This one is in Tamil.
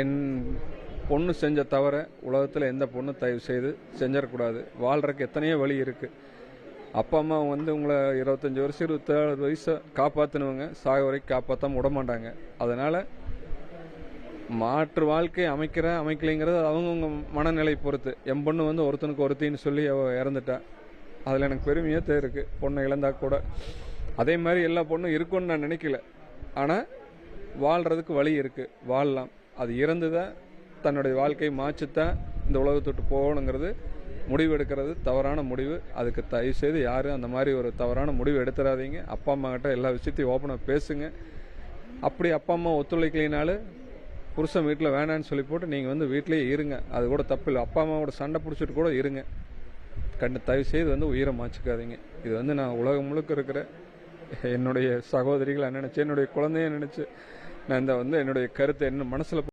என் பொண்ணு செஞ்ச தவிர உலகத்தில் எந்த பொண்ணும் தயவு செய்து செஞ்சிடக்கூடாது. வாழ்கிறக்கு எத்தனையோ வழி இருக்குது அப்பா அம்மா வந்து உங்களை இருபத்தஞ்சி வருஷம் இருபத்தேழு வயசை காப்பாற்றினவங்க சாக வரைக்கும் காப்பாற்றாம விட மாட்டாங்க. அதனால் மாற்று வாழ்க்கை அமைக்கிற அமைக்கலைங்கிறது அவங்கவுங்க மனநிலை பொறுத்து. என் பொண்ணு வந்து ஒருத்தனுக்கு ஒருத்தின்னு சொல்லி அவ இறந்துட்டா. அதில் எனக்கு பெருமையாக தான் இருக்குது பொண்ணை இழந்தா கூட. அதே மாதிரி எல்லா பொண்ணும் இருக்கும்னு நான் நினைக்கல. ஆனால் வாழ்கிறதுக்கு வழி இருக்குது வாழலாம். அது இறந்து தான் தன்னுடைய வாழ்க்கையை மாற்றித்தான் இந்த உலகத்தொட்டு போகணுங்கிறது முடிவு எடுக்கிறது. தவறான முடிவு. அதுக்கு தயவு செய்து யாரும் அந்த மாதிரி ஒரு தவறான முடிவு எடுத்துடாதீங்க அப்பா அம்மா கிட்ட எல்லா விஷயத்தையும் ஓப்பனாக பேசுங்க. அப்படி அப்பா அம்மா ஒத்துழைக்கலினாலும் புருஷன் வீட்டில் வேணான்னு சொல்லி போட்டு நீங்கள் வந்து வீட்டிலேயே இருங்க. அது கூட தப்பில்லை. அப்பா அம்மாவோட சண்டை பிடிச்சிட்டு கூட இருங்க. கண்டு தயவு செய்து வந்து உயிரை மாச்சிக்காதீங்க இது வந்து நான் உலகம் முழுக்க இருக்கிற என்னுடைய சகோதரிகளை நினச்சி என்னுடைய குழந்தைய நினச்சி நான் இந்த வந்து என்னுடைய கருத்தை என்ன மனசில்